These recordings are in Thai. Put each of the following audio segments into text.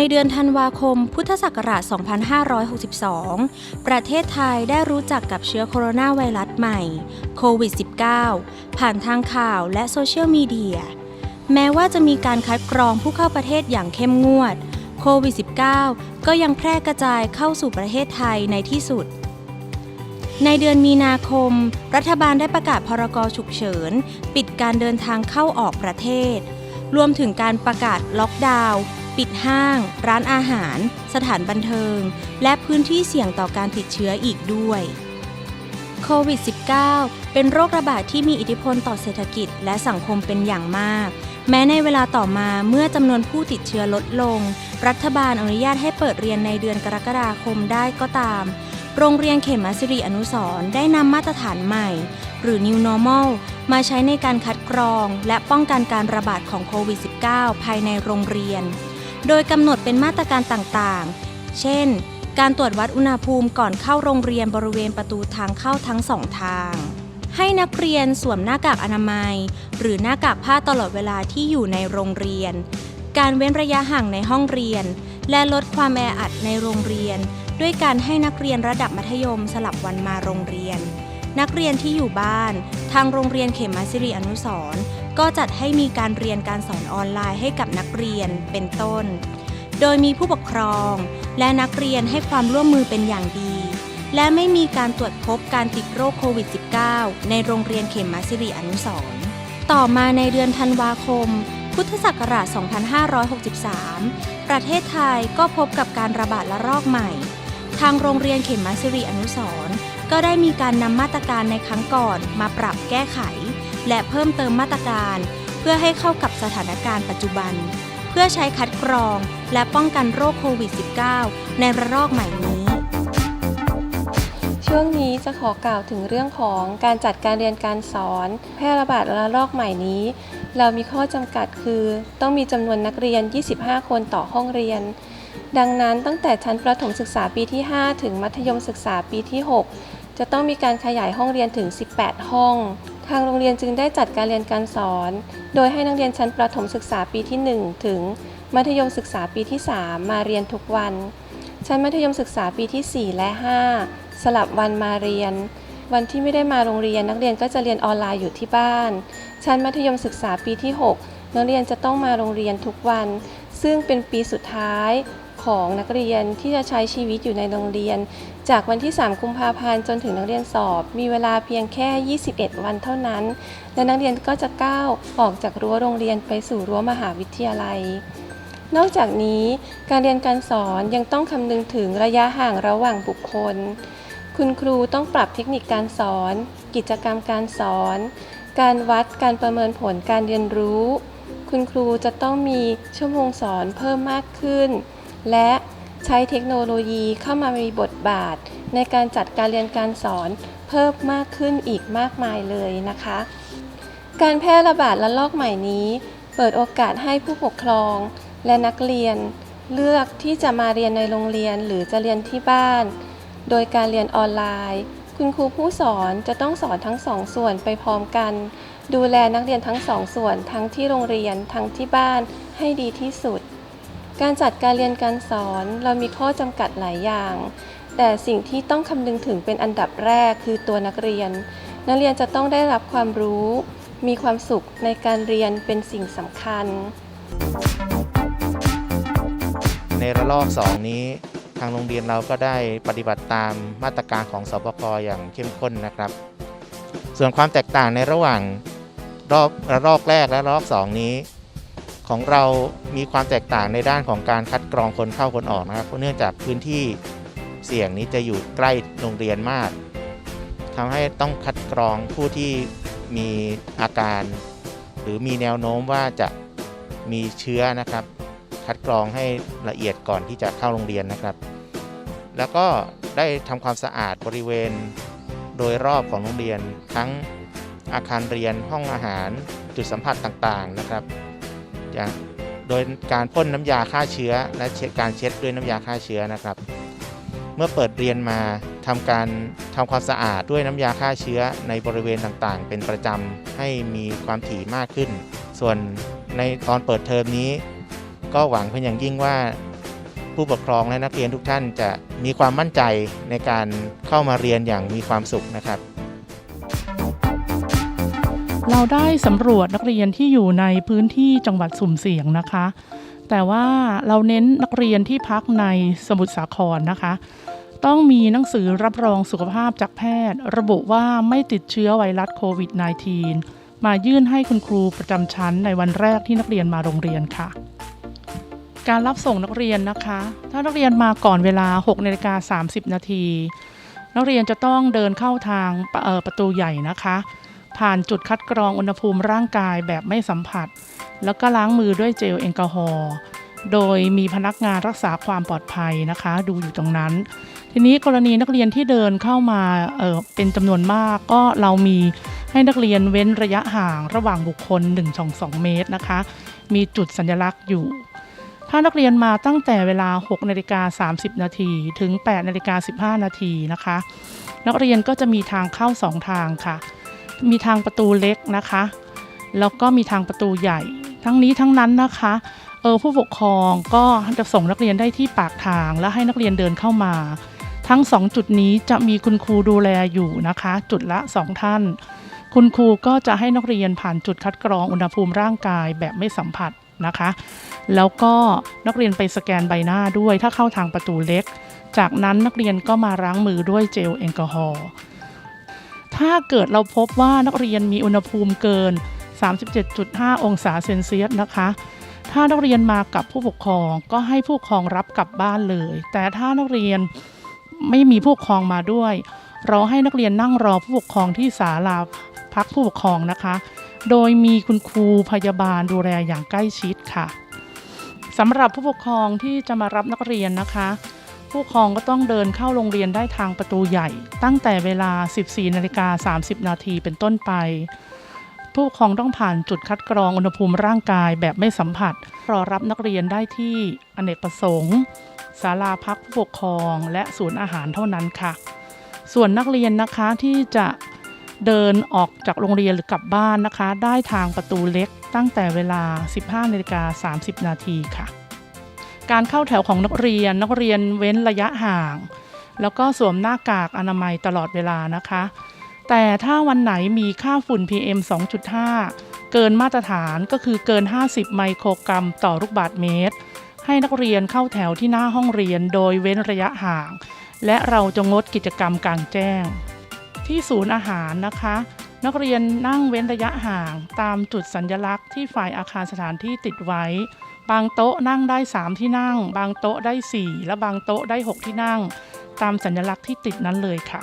ในเดือนธันวาคม พุทธศักราช 2562 ประเทศไทยได้รู้จักกับเชื้อโคโรนาไวรัสใหม่โควิด -19 ผ่านทางข่าวและโซเชียลมีเดีย แม้ว่าจะมีการคัดกรองผู้เข้าประเทศอย่างเข้มงวด โควิด -19 ก็ยังแพร่กระจายเข้าสู่ประเทศไทยในที่สุดในเดือนมีนาคม รัฐบาลได้ประกาศพรกฉุกเฉิน ปิดการเดินทางเข้าออกประเทศ รวมถึงการประกาศล็อกดาวน์ ปิดห้าง ร้านอาหาร สถานบันเทิง และพื้นที่เสี่ยงต่อการติดเชื้ออีกด้วยโควิด -19 เป็นโรคระบาดที่มีอิทธิพลต่อเศรษฐกิจและสังคมเป็นอย่างมาก แม้ในเวลาต่อมาเมื่อจำนวนผู้ติดเชื้อลดลง รัฐบาลอนุญาตให้เปิดเรียนในเดือนกรกฎาคมได้ก็ตาม โรงเรียนเขมสิริอนุสรได้นำมาตรฐานใหม่ หรือ New Normal มาใช้ในการคัดกรอง และป้องกันการระบาดของโควิด -19 ภายในโรงเรียน โดยกำหนดเป็นมาตรการต่างๆ เช่น การตรวจวัดอุณหภูมิก่อนเข้าโรงเรียนบริเวณประตูทางเข้าทั้งสองทาง ให้นักเรียนสวมหน้ากากอนามัย หรือหน้ากากผ้าตลอดเวลาที่อยู่ในโรงเรียน การเว้นระยะห่างในห้องเรียน และลดความแออัดในโรงเรียน ด้วยการให้นักเรียนระดับมัธยมสลับวันมาโรงเรียน นักเรียนที่อยู่บ้าน ทางโรงเรียนเขมสิริอนุสร ก็จัดให้มีการเรียนการสอนออนไลน์ให้กับนักเรียนเป็นต้น โดยมีผู้ปกครองและนักเรียนให้ความร่วมมือเป็นอย่างดี และไม่มีการตรวจพบการติดโรคโควิด -19 ในโรงเรียนเขมสิริอนุสรต่อมาในเดือนธันวาคม พุทธศักราช 2563 ประเทศไทยก็พบกับการระบาดระลอกใหม่ ทางโรงเรียนเขมสิริอนุสรก็ได้มีการนำมาตรการในครั้งก่อนมาปรับแก้ไข และเพิ่มเติมมาตรการ เพื่อให้เข้ากับสถานการณ์ปัจจุบัน เพื่อใช้คัดกรองและป้องกันโรคโควิด -19 ในระลอกใหม่นี้ ช่วงนี้จะขอกล่าวถึงเรื่องของการจัดการเรียนการสอน แพร่ระบาดระลอกใหม่นี้ เรามีข้อจำกัดคือ ต้องมีจำนวนนักเรียน 25 คนต่อห้องเรียนดังนั้นตั้งแต่ชั้นประถมศึกษาปีที่ 5 ถึงมัธยมศึกษาปีที่ 6 จะต้องมีการขยายห้องเรียนถึง 18 ห้อง ทางโรงเรียนจึงได้จัดการเรียนการสอน โดยให้นักเรียนชั้นประถมศึกษาปีที่ 1 ถึงมัธยมศึกษาปีที่ 3 มาเรียนทุกวัน ชั้นมัธยมศึกษาปีที่ 4 และ 5 สลับวันมาเรียน วันที่ไม่ได้มาโรงเรียนนักเรียนก็จะเรียนออนไลน์อยู่ที่บ้าน ชั้นมัธยมศึกษาปีที่ 6 นักเรียนจะต้องมาโรงเรียนทุกวัน ซึ่งเป็นปีสุดท้าย ของนักเรียนที่จะใช้ชีวิตอยู่ในโรงเรียน จากวันที่ 3 กุมภาพันธ์จนถึงนักเรียนสอบ มีเวลาเพียงแค่ 21 วันเท่านั้น และนักเรียนก็จะก้าวออกจากรั้วโรงเรียนไปสู่รั้วมหาวิทยาลัย นอกจากนี้การเรียนการสอนยังต้องคำนึงถึงระยะห่างระหว่างบุคคล คุณครูต้องปรับเทคนิคการสอน กิจกรรมการสอน การวัดการประเมินผลการเรียนรู้คุณครูจะต้องมีชั่วโมงสอนเพิ่มมากขึ้น และใช้เทคโนโลยีเข้ามามีบทบาท ในการจัดการเรียนการสอนเพิ่มมากขึ้นอีกมากมายเลยนะคะ การแพร่ระบาดระลอกใหม่นี้ เปิดโอกาสให้ผู้ปกครองและนักเรียน เลือกที่จะมาเรียนในโรงเรียนหรือจะเรียนที่บ้าน โดยการเรียนออนไลน์ คุณครูผู้สอนจะต้องสอนทั้งสองส่วนไปพร้อมกัน ดูแลนักเรียนทั้งสองส่วนทั้งที่โรงเรียนทั้งที่บ้านให้ดีที่สุด การจัดการเรียนการสอนเรามีข้อจำกัดหลายอย่าง แต่สิ่งที่ต้องคำนึงถึงเป็นอันดับแรกคือตัวนักเรียน นักเรียนจะต้องได้รับความรู้ มีความสุขในการเรียนเป็นสิ่งสำคัญ ในระลอก 2 นี้ทางโรงเรียนเราก็ได้ปฏิบัติตามมาตรการของสบคอย่างเข้มข้นนะครับ ส่วนความแตกต่างในระหว่างรอบระลอกแรกและระลอก 2 นี้ ของเรามีความแตกต่างในด้านของการคัดกรองคนเข้าคนออกนะครับเพราะเนื่องจากพื้นที่เสี่ยงนี้จะอยู่ใกล้โรงเรียนมากทำให้ต้องคัดกรองผู้ที่มีอาการ หรือมีแนวโน้มว่าจะมีเชื้อนะครับ คัดกรองให้ละเอียดก่อนที่จะเข้าโรงเรียนนะครับ แล้วก็ได้ทำความสะอาดบริเวณโดยรอบของโรงเรียนทั้งอาคารเรียนห้องอาหารจุดสัมผัสต่างๆนะครับ โดยการพ่นน้ำยาฆ่าเชื้อ และเช็ดการเช็ดด้วยน้ำยาฆ่าเชื้อนะครับ เมื่อเปิดเรียนมาทำการทำความสะอาดด้วยน้ำยาฆ่าเชื้อในบริเวณต่างๆ เป็นประจำให้มีความถี่มากขึ้น ส่วนในตอนเปิดเทอมนี้ ก็หวังเพียงอย่างยิ่งว่า ผู้ปกครองและนักเรียนทุกท่านจะมีความมั่นใจในการเข้ามาเรียนอย่างมีความสุขนะครับ เราได้สำรวจนักเรียนที่อยู่ในพื้นที่จังหวัดสุ่มเสี่ยงนะคะ แต่ว่าเราเน้นนักเรียนที่พักในสมุทรสาครนะคะ ต้องมีหนังสือรับรองสุขภาพจากแพทย์ ระบุว่าไม่ติดเชื้อไวรัสโควิด -19 มายื่นให้คุณครูประจำชั้นในวันแรกที่นักเรียนมาโรงเรียนค่ะ การรับส่งนักเรียนนะคะ ถ้านักเรียนมาก่อนเวลา6นาฬิกา30 นาที นักเรียนจะต้องเดินเข้าทางประตูใหญ่นะคะ ผ่านจุดคัดกรองอุณหภูมิร่างกายแบบไม่สัมผัส แล้วก็ล้างมือด้วยเจลแอลกอฮอล์โดยมีพนักงานรักษาความปลอดภัยนะคะ ดูอยู่ตรงนั้น ทีนี้กรณีนักเรียนที่เดินเข้ามาเอ่อเป็นจำนวนมากก็เรามีให้นักเรียนเว้นระยะห่างระหว่างบุคคล 1-2 เมตรนะคะ มีจุดสัญลักษณ์อยู่ ถ้านักเรียนมาตั้งแต่เวลา 6นาฬิกา30 นาทีถึง 8นาฬิกา15 นาทีนะคะ นักเรียนก็จะมีทางเข้า 2 ทางค่ะ มีทางประตูเล็กนะคะ แล้วก็มีทางประตูใหญ่ ทั้งนี้ทั้งนั้นนะคะเออผู้ปกครองก็จะส่งนักเรียนได้ที่ปากทางและให้นักเรียนเดินเข้ามา ทั้ง 2 จุดนี้จะมีคุณครูดูแลอยู่นะคะ จุดละ 2 ท่าน คุณครูก็จะให้นักเรียนผ่านจุดคัดกรองอุณหภูมิร่างกายแบบไม่สัมผัสนะคะ แล้วก็นักเรียนไปสแกนใบหน้าด้วยถ้าเข้าทางประตูเล็ก จากนั้นนักเรียนก็มาล้างมือด้วยเจลแอลกอฮอล์ ถ้าเกิดเราพบว่านักเรียนมีอุณหภูมิเกิน 37.5 องศาเซนเซียสนะคะ ถ้านักเรียนมากับผู้ปกครองก็ให้ผู้ปกครองรับกลับบ้านเลย แต่ถ้านักเรียนไม่มีผู้ปกครองมาด้วย เราให้นักเรียนนั่งรอผู้ปกครองที่ศาลาพักผู้ปกครองนะคะ โดยมีคุณครูพยาบาลดูแลอย่างใกล้ชิดค่ะสำหรับผู้ปกครองที่จะมารับนักเรียนนะคะ ผู้ปกครองก็ต้องเดินเข้าโรงเรียนได้ทางประตูใหญ่ ตั้งแต่เวลา 14นาฬิกา30 นาทีเป็นต้นไป ผู้ปกครองต้องผ่านจุดคัดกรองอุณหภูมิร่างกายแบบไม่สัมผัส รอรับนักเรียนได้ที่อเนกประสงค์ศาลาพักผู้ปกครองและศูนย์อาหารเท่านั้นค่ะ ส่วนนักเรียนนะคะที่จะเดินออกจากโรงเรียนหรือกลับบ้านนะคะ ได้ทางประตูเล็กตั้งแต่เวลา 15นาฬิกา30 นาทีค่ะ การเข้าแถวของนักเรียน นักเรียนเว้นระยะห่าง แล้วก็สวมหน้ากากอนามัยตลอดเวลานะคะ แต่ถ้าวันไหนมีค่าฝุ่น PM 2.5 เกินมาตรฐานก็คือเกิน 50 ไมโครกรัมต่อลูกบาศก์เมตร ให้นักเรียนเข้าแถวที่หน้าห้องเรียนโดยเว้นระยะห่าง และเราจะงดกิจกรรมกลางแจ้ง ที่ศูนย์อาหารนะคะนักเรียนนั่งเว้นระยะห่างตามจุดสัญลักษณ์ที่ฝ่ายอาคารสถานที่ติดไว้ บางโต๊ะนั่งได้ 3 ที่นั่ง บางโต๊ะได้ 4 และบางโต๊ะได้ 6 ที่นั่ง ตามสัญลักษณ์ที่ติดนั้นเลยค่ะ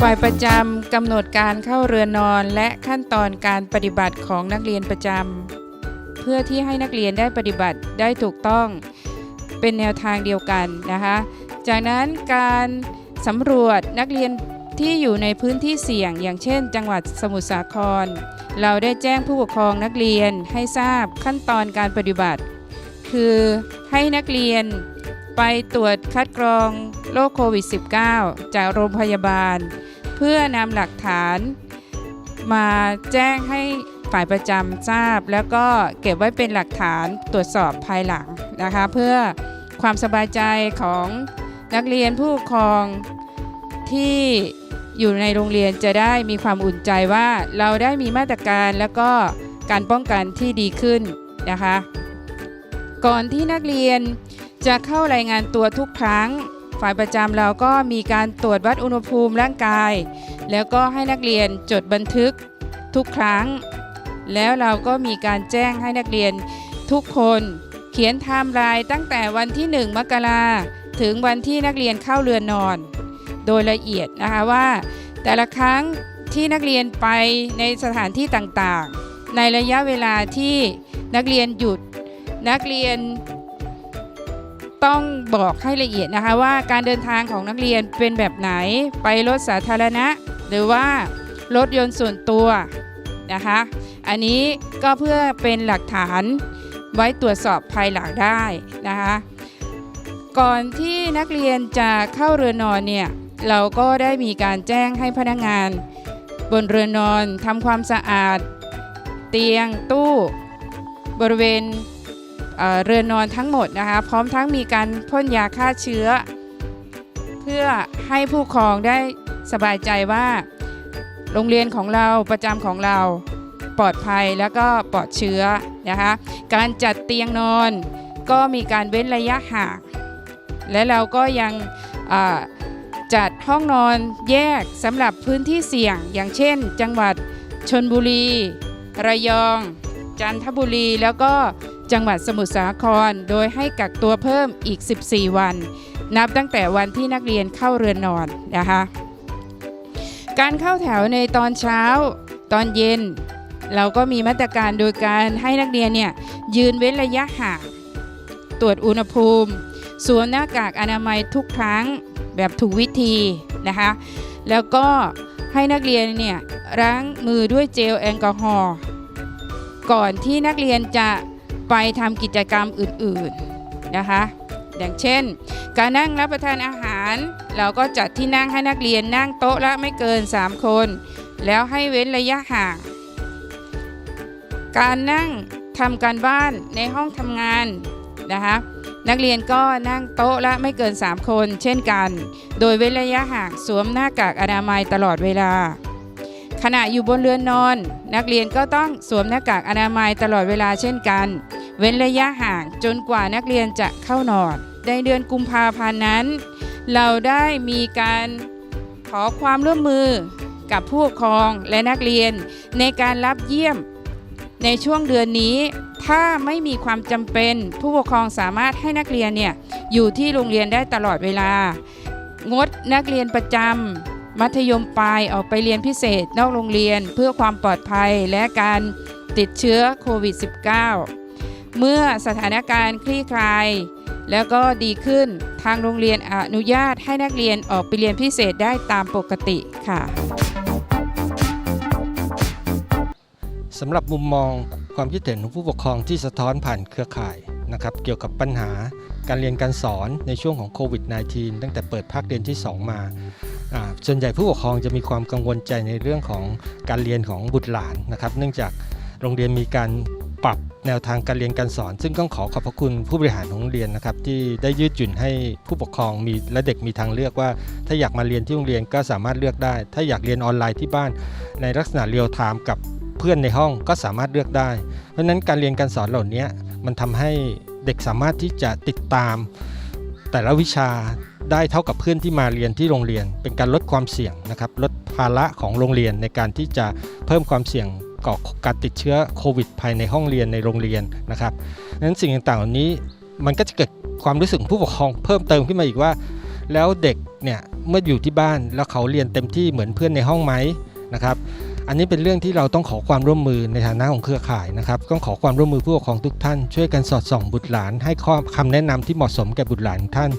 ฝ่ายประจำกำหนดการเข้าเรือนนอนและขั้นตอนการปฏิบัติของนักเรียนประจำเพื่อที่ให้นักเรียนได้ปฏิบัติได้ถูกต้องเป็นแนวทางเดียวกันนะคะ จากนั้นการสำรวจนักเรียนที่อยู่ในพื้นที่เสี่ยง อย่างเช่น จังหวัดสมุทรสาคร เราได้แจ้งผู้ปกครองนักเรียนให้ทราบขั้นตอนการปฏิบัติ คือให้นักเรียนไปตรวจคัดกรองโรคโควิด -19 จากโรงพยาบาล เพื่อนำหลักฐาน มาแจ้งให้ฝ่ายประจำทราบ แล้วก็เก็บไว้เป็นหลักฐานตรวจสอบภายหลังนะคะ เพื่อความสบายใจของนักเรียนผู้ปกครองที่ อยู่ในโรงเรียนจะได้มีความอุ่นใจว่าเราได้มีมาตรการแล้วก็การป้องกันที่ดีขึ้นนะคะ ก่อนที่นักเรียนจะเข้ารายงานตัวทุกครั้ง ฝ่ายประจำเราก็มีการตรวจวัดอุณหภูมิร่างกาย แล้วก็ให้นักเรียนจดบันทึกทุกครั้ง แล้วเราก็มีการแจ้งให้นักเรียนทุกคนเขียนไทม์ไลน์ตั้งแต่วันที่ 1 มกราถึงวันที่นักเรียนเข้าเรือนนอน โดยละเอียดนะคะว่า แต่ละครั้งที่นักเรียนไปในสถานที่ต่างๆ ในระยะเวลาที่นักเรียนหยุดนักเรียนต้องบอกให้ละเอียดนะคะว่าการเดินทางของนักเรียนเป็นแบบไหนไปรถสาธารณะ หรือว่ารถยนต์ส่วนตัวนะคะอันนี้ก็เพื่อเป็นหลักฐานไว้ตรวจสอบภายหลังได้นะคะก่อนที่นักเรียนจะเข้าเรือนนอนเนี่ย เราก็ได้มีการแจ้งให้พนักงาน บนเรือนนอนทำความสะอาด เตียงตู้ บริเวณเเรือนนอนทั้งหมดนะคะพร้อมทั้งมีการพ่นยาฆ่าเชื้อ เพื่อให้ผู้ปกครองได้สบายใจว่า โรงเรียนของเราประจำของเราปลอดภัยแล้วก็ปลอดเชื้อนะคะการจัดเตียงนอนก็มีการเว้นระยะห่างและเราก็ยัง ห้องนอนแยกสำหรับพื้นที่เสี่ยง อย่างเช่น จังหวัดชนบุรี ระยอง จันทบุรี แล้วก็จังหวัดสมุทรสาคร โดยให้กักตัวเพิ่มอีก 14 วัน นับตั้งแต่วันที่นักเรียนเข้าเรือนนอนนะคะการเข้าแถวในตอนเช้าตอนเย็น เราก็มีมาตรการโดยการให้นักเรียนเนี่ยยืนเว้นระยะห่างตรวจอุณหภูมิสวมหน้ากากอนามัยทุกครั้ง แบบถูกวิธีนะคะ แล้วก็ให้นักเรียนเนี่ยล้างมือด้วยเจลแอลกอฮอล์ก่อนที่นักเรียนจะไปทำกิจกรรมอื่นๆนะคะ อย่างเช่น การนั่งรับประทานอาหาร เราก็จัดที่นั่งให้นักเรียนนั่งโต๊ะละไม่เกิน 3 คน แล้วให้เว้นระยะห่าง การนั่งทำการบ้านในห้องทำงานนะคะ นักเรียนก็นั่งโต๊ะละไม่เกิน 3 คน เช่นกัน โดยเว้นระยะห่างสวมหน้ากากอนามัยตลอดเวลา ขณะอยู่บนเรือนนอน นักเรียนก็ต้องสวมหน้ากากอนามัยตลอดเวลาเช่นกัน เว้นระยะห่างจนกว่านักเรียนจะเข้านอนในเดือนกุมภาพันธ์นั้น เราได้มีการขอความร่วมมือกับผู้ปกครองและนักเรียนในการรับเยี่ยม ในช่วงเดือนนี้ ถ้าไม่มีความจำเป็น ผู้ปกครองสามารถให้นักเรียนเนี่ยอยู่ที่โรงเรียนได้ตลอดเวลา งดนักเรียนประจำมัธยมปลายออกไปเรียนพิเศษนอกโรงเรียนเพื่อความปลอดภัยและการติดเชื้อโควิด -19 เมื่อสถานการณ์คลี่คลายแล้วก็ดีขึ้นทางโรงเรียนอนุญาตให้นักเรียนออกไปเรียนพิเศษได้ตามปกติค่ะ สำหรับมุมมองความคิดเห็นของผู้ปกครองที่สะท้อนผ่านเครือข่ายนะครับเกี่ยวกับปัญหาการเรียนการสอนในช่วงของโควิด -19 ตั้งแต่เปิดภาคเรียนที่ 2มาอ่าส่วนใหญ่ผู้ปกครองจะมีความกังวลใจในเรื่องของการเรียนของบุตรหลานนะครับ เนื่องจากโรงเรียนมีการปรับแนวทางการเรียนการสอน ซึ่งต้องขอขอบพระคุณผู้บริหารของโรงเรียนนะครับ ที่ได้ยืดหยุ่นให้ผู้ปกครองมีและเด็กมีทางเลือกว่า ถ้าอยากมาเรียนที่โรงเรียนก็สามารถเลือกได้ ถ้าอยากเรียนออนไลน์ที่บ้านในลักษณะเรียลไทม์กับ เพื่อนในห้องก็สามารถเลือกได้ เพราะนั้นการเรียนการสอนเหล่านี้มันทำให้เด็กสามารถที่จะติดตาม แต่ละวิชาได้เท่ากับเพื่อนที่มาเรียนที่โรงเรียน เป็นการลดความเสี่ยงนะครับลดภาระของโรงเรียนในการที่จะเพิ่มความเสี่ยงก่อการติดเชื้อโควิดภายในห้องเรียนในโรงเรียนนะครับนั้นสิ่งต่างๆเหล่านี้มันก็จะเกิดความรู้สึกผู้ปกครองเพิ่มเติมขึ้นมาอีกว่า แล้วเด็กเนี่ยเมื่ออยู่ที่บ้านแล้วเขาเรียนเต็มที่เหมือนเพื่อนในห้องไหมนะครับ อันนี้เป็นเรื่องที่เราต้องขอความร่วมมือในฐานะของเครือข่ายนะครับต้องขอความร่วมมือผู้ปกครองทุกท่าน ช่วยกันสอดส่องบุตรหลาน ให้ข้อคำแนะนำที่เหมาะสมแก่บุตรหลานท่าน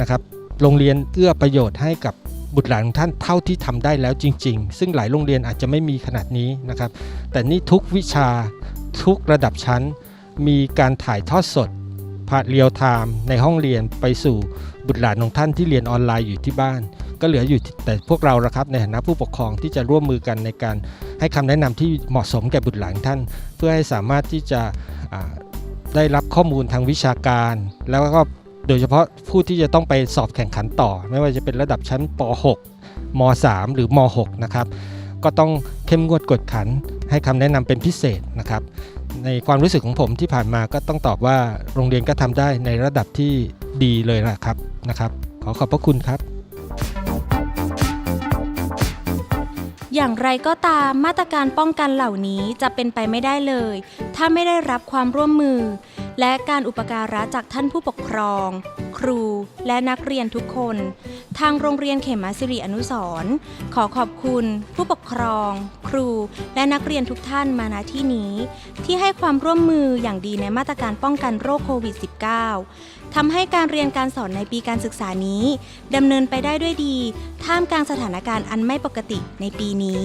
นะครับ โรงเรียนเอื้อประโยชน์ให้กับบุตรหลานของท่านเท่าที่ทำได้แล้วจริง ๆ ซึ่งหลายโรงเรียนอาจจะไม่มีขนาดนี้นะครับ แต่นี่ทุกวิชาทุกระดับชั้น มีการถ่ายทอดสดผ่านเรียลไทม์ในห้องเรียนไปสู่บุตรหลานของท่านที่เรียนออนไลน์อยู่ที่บ้าน ก็เหลืออยู่แต่พวกเราละครับในฐานะผู้ปกครองที่จะร่วมมือกันในการให้คำแนะนำที่เหมาะสมแก่บุตรหลานท่าน เพื่อให้สามารถที่จะได้รับข้อมูลทางวิชาการ แล้วก็โดยเฉพาะผู้ที่จะต้องไปสอบแข่งขันต่อ ไม่ว่าจะเป็นระดับชั้นป .6 ม .3 หรือม .6 นะครับก็ต้องเข้มงวดกดขันให้คำแนะนำเป็นพิเศษนะครับ ในความรู้สึกของผมที่ผ่านมาก็ต้องตอบว่าโรงเรียนก็ทำได้ในระดับที่ดีเลยนะครับนะครับ ขอขอบพระคุณครับ อย่างไรก็ตามมาตรการป้องกันเหล่านี้จะเป็นไปไม่ได้เลย ถ้าไม่ได้รับความร่วมมือ และการอุปการะจากท่านผู้ปกครอง ครูและนักเรียนทุกคน ทางโรงเรียนเขมาสิริอนุสร์ขอขอบคุณ ผู้ปกครอง ครู และนักเรียนทุกท่านมาณที่นี้ ที่ให้ความร่วมมืออย่างดีในมาตรการป้องกันโรคโควิด -19 ทำให้การเรียนการสอนในปีการศึกษานี้ดำเนินไปได้ด้วยดี ท่ามกลางสถานการณ์อันไม่ปกติในปีนี้